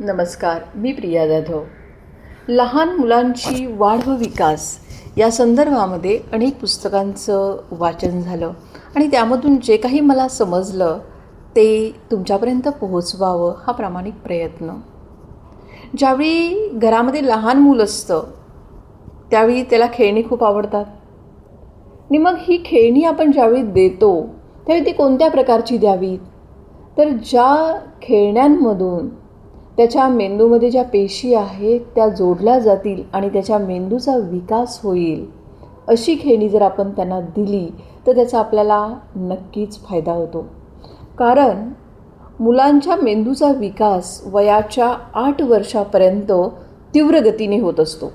नमस्कार मी प्रिया जाधव. लहान मुलांची वाढ व विकास या संदर्भामध्ये अनेक पुस्तकांचं वाचन झालं आणि त्यामधून जे काही मला समजलं ते तुमच्यापर्यंत पोहोचवावं हा प्रामाणिक प्रयत्न. ज्यावेळी घरामध्ये लहान मूल असतं त्यावेळी त्याला खेळणी खूप आवडतात. आणि मग ही खेळणी आपण ज्यावेळी देतो त्यावेळी ती कोणत्या प्रकारची द्यावीत? तर ज्या खेळण्यांमधून त्याच्या मेंदूमध्ये ज्या पेशी आहेत त्या जोडल्या जातील आणि त्याच्या मेंदूचा विकास होईल. अशी खेळणी जर आपण त्यांना दिली तर त्याचा आपल्याला नक्कीच फायदा होतो. कारण मुलांच्या मेंदूचा विकास वयाच्या आठ वर्षापर्यंत तीव्र गतीने होत असतो.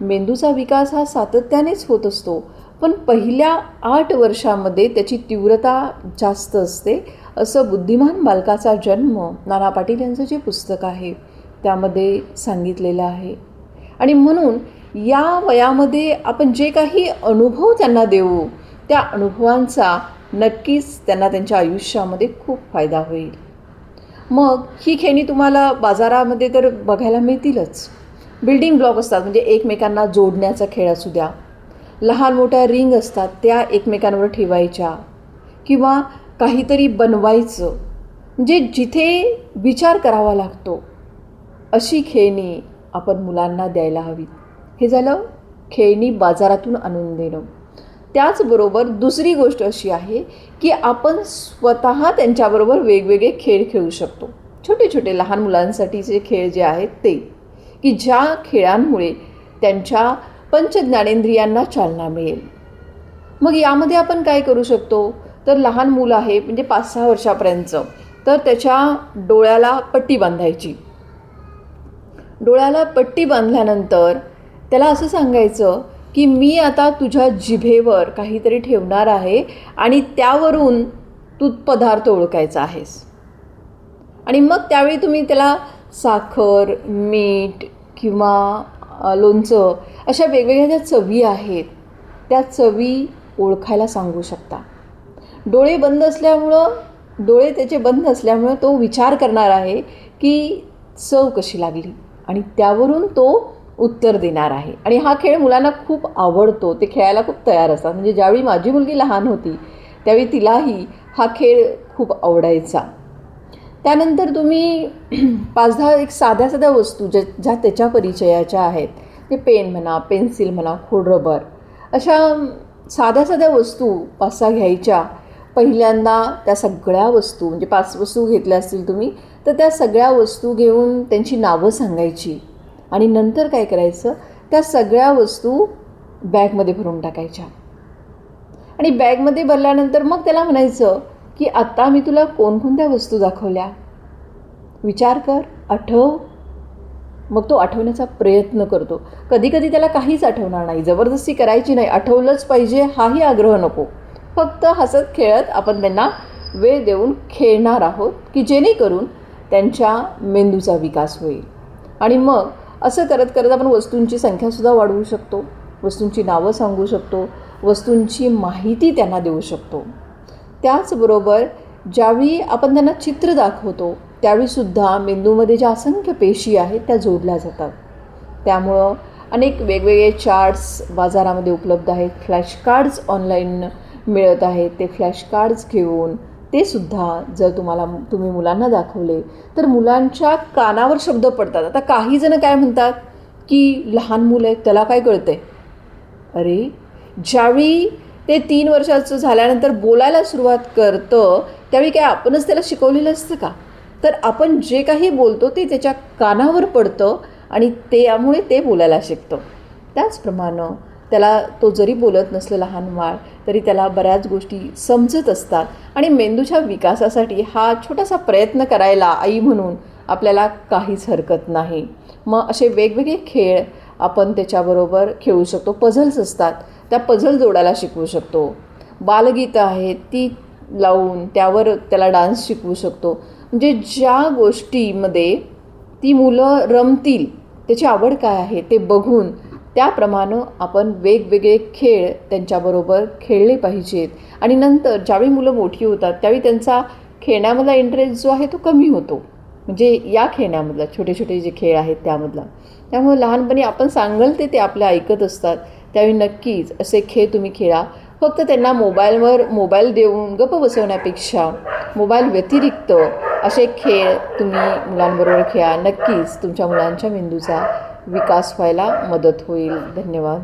मेंदूचा विकास हा सातत्यानेच होत असतो. पण पहिल्या आठ वर्षामध्ये त्याची तीव्रता जास्त असते असं बुद्धिमान बालकाचा जन्म नाना पाटील यांचं जे पुस्तक आहे त्यामध्ये सांगितलेलं आहे. आणि म्हणून या वयामध्ये आपण जे काही अनुभव त्यांना देऊ त्या अनुभवांचा नक्कीच त्यांना त्यांच्या आयुष्यामध्ये खूप फायदा होईल. मग ही खेळणी तुम्हाला बाजारामध्ये तर बघायला मिळतीलच. बिल्डिंग ब्लॉक असतात म्हणजे एकमेकांना जोडण्याचा खेळ असू द्या लहान मोठ्या रिंग असतात त्या एकमेकांवर ठेवायच्या. किंवा काहीतरी बनवायचं. म्हणजे जिथे विचार करावा लागतो. अशी खेळणी आपण मुलांना द्यायला हवीत. हे झालं खेळणी बाजारातून आणून देणं. त्याचबरोबर दुसरी गोष्ट अशी आहे की आपण स्वतः त्यांच्याबरोबर वेगवेगळे खेळ खेळू शकतो. छोटे छोटे लहान मुलांसाठीचे खेळ जे आहेत ते. की ज्या खेळांमुळे त्यांच्या पंचज्ञानेंद्रियांना चालना मिळेल. मग यामध्ये आपण काय करू शकतो? तर लहान मुलं आहे म्हणजे पाच सहा वर्षापर्यंतचं तर त्याच्या डोळ्याला पट्टी बांधायची. डोळ्याला पट्टी बांधल्यानंतर त्याला असं सांगायचं की मी आता तुझ्या जिभेवर काहीतरी ठेवणार आहे आणि त्यावरून तू पदार्थ ओळखायचा आहेस. आणि मग त्यावेळी तुम्ही त्याला साखर मीठ किंवा लोणचं अशा वेगवेगळ्या ज्या चवी आहेत त्या चवी ओळखायला सांगू शकता. डोळे बंद असल्यामुळं डोळे त्याचे बंद असल्यामुळं तो विचार करणार आहे की चव कशी लागली आणि त्यावरून तो उत्तर देणार आहे. आणि हा खेळ मुलांना खूप आवडतो ते खेळायला खूप तयार असतात. म्हणजे ज्यावेळी माझी मुलगी लहान होती त्यावेळी तिलाही हा खेळ खूप आवडायचा. त्यानंतर तुम्ही पाच दहा एक साध्या साध्या वस्तू ज्या ज्या त्याच्या परिचयाच्या आहेत ते पेन म्हणा पेन्सिल म्हणा खोडरबर अशा साध्या साध्या वस्तू पाच सहा घ्यायच्या. पहिल्यांदा त्या सगळ्या वस्तू म्हणजे पाच वस्तू घेतल्या असतील तुम्ही तर त्या सगळ्या वस्तू घेऊन त्यांची नावं सांगायची. आणि नंतर काय करायचं त्या सगळ्या वस्तू बॅगमध्ये भरून टाकायच्या. आणि बॅगमध्ये भरल्यानंतर मग त्याला म्हणायचं की आत्ता मी तुला कोणकोणत्या वस्तू दाखवल्या? विचार कर आठव. मग तो आठवण्याचा प्रयत्न करतो. कधीकधी त्याला काहीच आठवणार नाही. जबरदस्ती करायची नाही. आठवलंच पाहिजे. हाही आग्रह नको. फक्त हसत खेळत आपण त्यांना वेळ देऊन खेळणार आहोत की जेणेकरून त्यांच्या मेंदूचा विकास होईल. आणि मग असं करत करत आपण वस्तूंची संख्यासुद्धा वाढवू शकतो. वस्तूंची नावं सांगू शकतो. वस्तूंची माहिती त्यांना देऊ शकतो. त्याचबरोबर ज्यावेळी आपण त्यांना चित्र दाखवतो त्यावेळीसुद्धा मेंदूमध्ये ज्या असंख्य पेशी आहेत त्या जोडल्या जातात. त्यामुळं अनेक वेगवेगळे चार्ट्स बाजारामध्ये उपलब्ध आहेत. फ्लॅश कार्ड्स ऑनलाईन मिळत आहेत. ते फ्लॅश कार्ड्स घेऊन ते सुद्धा जर तुम्हाला तुम्ही मुलांना दाखवले तर मुलांच्या कानावर शब्द पडतात. आता काही जण काय म्हणतात की लहान मुलं आहेत त्याला काय कळतं आहे अरे ज्यावेळी ते तीन वर्षाचं झाल्यानंतर बोलायला सुरुवात करतं त्यावेळी काय आपणच त्याला शिकवलेलं असतं का? तर आपण जे काही बोलतो ते त्याच्या कानावर पडतं आणि त्यामुळे ते बोलायला शिकतं. त्याचप्रमाणे त्याला तो जरी बोलत नसलं लहान बाळ तरी त्याला बऱ्याच गोष्टी समजत असतात आणि मेंदूच्या विकासासाठी हा छोटासा प्रयत्न करायला आई म्हणून आपल्याला काहीच हरकत नाही. मग असे वेगवेगळे खेळ आपण त्याच्याबरोबर खेळू शकतो पझल्स असतात. त्या पझल जोडायला शिकवू शकतो. बालगीतं आहेत ती लावून त्यावर त्याला डान्स शिकवू शकतो. म्हणजे ज्या गोष्टीमध्ये ती मुलं रमतील त्याची आवड काय आहे ते बघून त्याप्रमाणे आपण वेगवेगळे खेळ त्यांच्याबरोबर खेळले पाहिजेत. आणि नंतर ज्यावेळी मुलं मोठी होतात त्यावेळी त्यांचा खेळण्यामधला इंटरेस्ट जो आहे तो कमी होतो. म्हणजे या खेळण्यामधला छोटे छोटे जे खेळ आहेत त्यामधला. त्यामुळे लहानपणी आपण सांगल ते ते आपल्या ऐकत असतात. त्यावेळी नक्कीच असे खेळ तुम्ही खेळा. फक्त त्यांना मोबाईलवर मोबाईल देऊन गप्प बसवण्यापेक्षा मोबाईल व्यतिरिक्त असे खेळ तुम्ही मुलांबरोबर खेळा. नक्कीच तुमच्या मुलांच्या मेंदूचा विकास व्हायला मदत होईल. धन्यवाद.